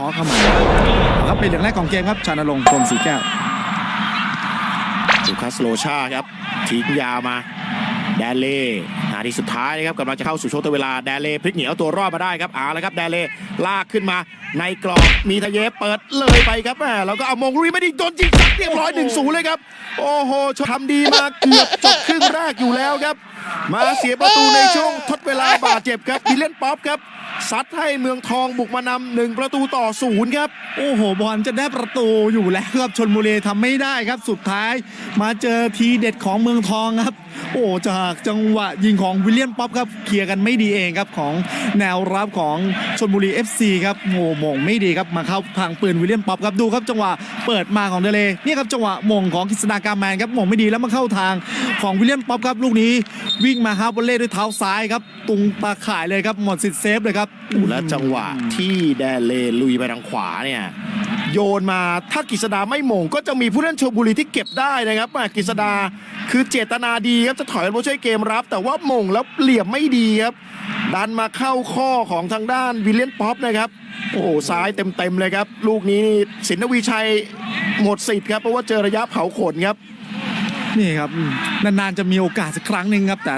เคาะเข้ามาครับเป็นเหลืองแรกของเกมครับชานรงค์พรมศรีแก้วลูคัสโลชาครับทิ้งยาวมาแดนเล่นาทีสุดท้ายนะครับกำลังจะเข้าสู่ช่วงต่อเวลาแดนเล่พลิกเหนียวตัวรอดมาได้ครับเอาและครับแดนเล่ลากขึ้นมาในกรอบมีทะเยเปิดเลยไปครับแม่แล้วก็เอามงลุยไม่ไดีโดนยิงซัดเรียบร้อยหนึ่งศูนย์เลยครับ โอ้โหทำดีมากเกือบจบครึ่งแรกอยู่แล้วครับ มาเสียประตูในช่วงทดเวลาบาดเจ็บครับดิเลนป๊อปครับซัดให้เมืองทองบุกมานำหนึ่งประตูต่อศูนย์ครับ โอ้โห บอลจะได้ประตูอยู่แล้วครับชนบุรีทำไม่ได้ครับสุดท้าย มาเจอทีเด็ดของเมืองทองครับ โอ้จากจังหวะยิงของวิลเลียนป๊อปครับเคลียร์กันไม่ดีเองครับของแนวรับของชนบุรี FC ครับโอ้โหมงไม่ดีครับมาเข้าทางปืนวิลเลียนป๊อปครับดูครับจังหวะเปิดมาของเดเลนี่ครับจังหวะมงของกฤษณากาแมนครับมงไม่ดีแล้วมาเข้าทางของวิลเลียนป๊อปครับลูกนี้วิงมาฮาร์บอลเล่ด้วยเท้าซ้ายครับตรงตาข่ายเลยครับหมดสิทธิ์เซฟเลยครับและจังหวะที่แดนเลลุยไปทางขวาเนี่ยโยนมาถ้ากฤษดาไม่หม่งก็จะมีผู้เล่นชลบุรีที่เก็บได้นะครับแหม่กฤษดาคือเจตนาดีครับจะถอยมาช่วยเกมรับ แต่ว่าหม่งแล้วเหลี่ยมไม่ดีครับดันมาเข้าข้อของทางด้านวิลเลียนป๊อปนะครับโอ้โหซ้ายเต็มๆเลยครับ ลูกนี้สินทวีชัยหมดสิทธิ์ครับเพราะว่าเจอระยะเผาขนครับนี่ครับอืมนานๆจะมีโอกาสสักครั้งหนึ่งครับแต่